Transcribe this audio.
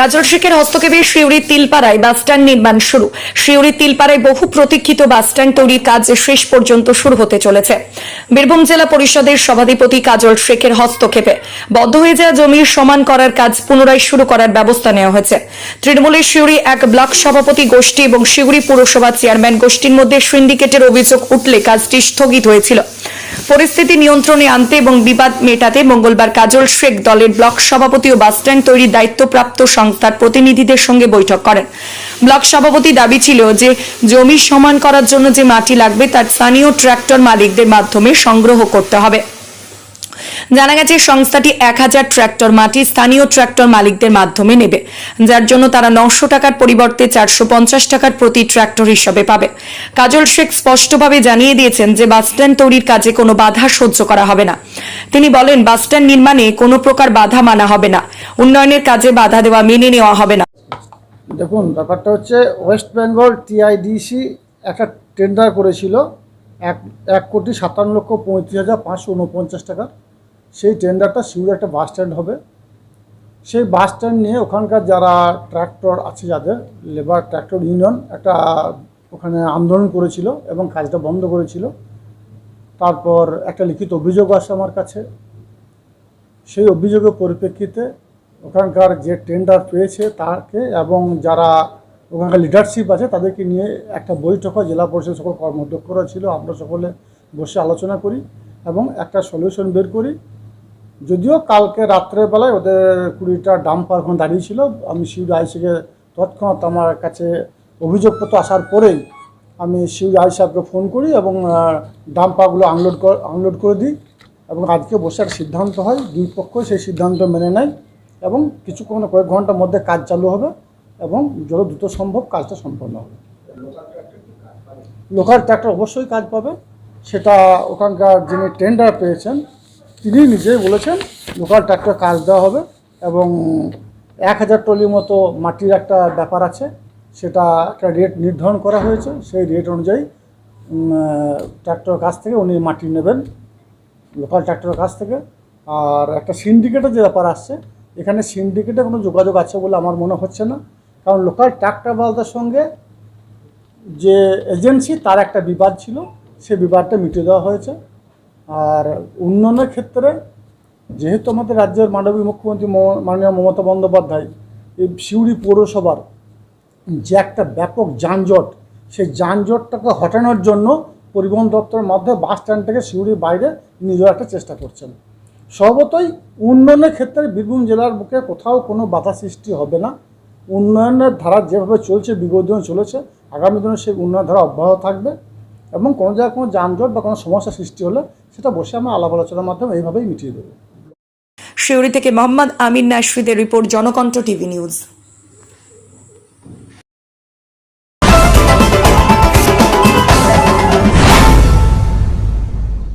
কাজল শেখের হস্তক্ষেপে শিউরি তিলপাড়ায় বাসস্ট্যান্ড নির্মাণ শুরু। শিউরি তিলপাড়ায় বহু প্রতীক্ষিত বাসস্ট্যান্ড তৈরির কাজ শেষ পর্যন্ত শুরু হতে চলেছে। বীরভূম জেলা পরিষদের সভাধিপতি কাজল শেখের হস্তক্ষেপে বদ্ধ হয়ে যাওয়া জমির সমান করার কাজ পুনরায় শুরু করার ব্যবস্থা নেওয়া হয়েছে। তৃণমূলের শিউরি এক ব্লক সভাপতি গোষ্ঠী এবং শিউরি পুরসভা চেয়ারম্যান গোষ্ঠীর মধ্যে সিন্ডিকেটের অভিযোগ উঠলে কাজটি স্থগিত হয়েছিল। পরিস্থিতি নিয়ন্ত্রণে আনতে এবং বিবাদ মেটাতে মঙ্গলবার কাজল শেখ দলের ব্লক সভাপতি ও বাসস্ট্যান্ড তৈরির দায়িত্বপ্রাপ্ত সংস্থার প্রতিনিধিদের সঙ্গে বৈঠক করেন। ব্লক সভাপতি দাবি ছিল যে, জমি সমান করার জন্য যে মাটি লাগবে, তার স্থানীয় ট্রাক্টর মালিকদের মাধ্যমে সংগ্রহ করতে হবে। জানা গেছে, সংস্থাটি এক হাজার ট্রাক্টর মাটি স্থানীয় ট্রাক্টর মালিকদের মাধ্যমে নেবে, যার জন্য তারা নশো টাকার পরিবর্তে চারশো পঞ্চাশ টাকার প্রতি ট্রাক্টর হিসাবে পাবে। কাজল শেখ স্পষ্টভাবে জানিয়ে দিয়েছেন যে বাসস্ট্যান্ড তৈরির কাজে কোনো বাধা সহ্য করা হবে না। তিনি বলেন বাসস্ট্যান্ড নির্মাণে কোনো প্রকার বাধা মানা হবে না। উন্নয়নের কাজে বাধা দেওয়া মেনে নেওয়া হবে না। দেখুন, ব্যাপারটা হচ্ছে, ওয়েস্ট বেঙ্গল টিআইডিসি একটা টেন্ডার করেছিল, এক এক কোটি সাতান্ন লক্ষ পঁয়ত্রিশ হাজার পাঁচশো উনপঞ্চাশ টাকা। সেই টেন্ডারটা শিউরে একটা বাস স্ট্যান্ড হবে। সেই বাস স্ট্যান্ড নিয়ে ওখানকার যারা ট্র্যাক্টর আছে, যাদের লেবার ট্র্যাক্টর ইউনিয়ন একটা, ওখানে আন্দোলন করেছিল এবং কাজটা বন্ধ করেছিল। তারপর একটা লিখিত অভিযোগ আসে আমার কাছে। সেই অভিযোগের পরিপ্রেক্ষিতে ওখানকার যে টেন্ডার পেয়েছে তাকে এবং যারা ওখানকার লিডারশিপ আছে তাদেরকে নিয়ে একটা বৈঠক হয়। জেলা পরিষদ সকল কর্মধ্যক্ষরা ছিল, আমরা সকলে বসে আলোচনা করি এবং একটা সলিউশন বের করি। যদিও কালকে রাত্রেবেলায় ওদের কুড়িটা ডাম্পার ওখানে দাঁড়িয়ে ছিল, আমি শিউরি আইসিকে তৎক্ষণাৎ আমার কাছে অভিযোগপত্র আসার পরেই আমি শিউরি আই সাহেবকে ফোন করি এবং ডাম্পারগুলো আনলোড কর আনলোড করে দিই এবং আজকে বসে একটা সিদ্ধান্ত হয়, দুই পক্ষ সেই সিদ্ধান্ত মেনে নেয় এবং কিছুক্ষণ কয়েক ঘণ্টার মধ্যে কাজ চালু হবে এবং যত দ্রুত সম্ভব কাজটা সম্পন্ন হবে। লোকাল ট্র্যাক্টর অবশ্যই কাজ পাবে, সেটা ওখানকার যিনি টেন্ডার পেয়েছেন তিনি নিজেই বলেছেন, লোকাল ট্র্যাক্টর কাজ দেওয়া হবে এবং এক হাজার টলির মতো মাটির একটা ব্যাপার আছে, সেটা একটা রেট নির্ধারণ করা হয়েছে, সেই রেট অনুযায়ী ট্র্যাক্টর কাছ থেকে উনি মাটি নেবেন, লোকাল ট্র্যাক্টরের কাছ থেকে। আর একটা সিন্ডিকেটের যে ব্যাপার আসছে, এখানে সিন্ডিকেটে কোনো যোগাযোগ আছে বলে আমার মনে হচ্ছে না। কারণ লোকাল ট্রাক্টরওয়ালদের সঙ্গে যে এজেন্সি তার একটা বিবাদ ছিল, সে বিবাদটা মিটিয়ে দেওয়া হয়েছে। আর উন্নয়নের ক্ষেত্রে যেহেতু আমাদের রাজ্যের মাননীয় মুখ্যমন্ত্রী মাননীয় মমতা বন্দ্যোপাধ্যায়, এই সিউড়ি পৌরসভার যে একটা ব্যাপক যানজট, সেই যানজটটাকে হটানোর জন্য পরিবহন দপ্তরের মাধ্যমে বাস স্ট্যান্ড থেকে সিউড়ির বাইরে নিজের একটা চেষ্টা করছেন। সর্বতই উন্নয়নের ক্ষেত্রে বীরভূম জেলার বুকে কোথাও কোনো বাধা সৃষ্টি হবে না। উন্নয়নের ধারা যেভাবে চলছে, বিগত চলেছে, আগামী দিনে সেই উন্নয়ন ধারা অব্যাহত থাকবে। এবং কোনো জায়গায় কোনো যানজট বা কোনো সমস্যা সৃষ্টি হলে সেটা বসে আমরা আলাপ আলোচনার মাধ্যমে এইভাবেই মিটিয়ে দেবো। শিউরি থেকে মোহাম্মদ আমির নাসরিদের রিপোর্ট জনকণ্ঠ টিভি নিউজ।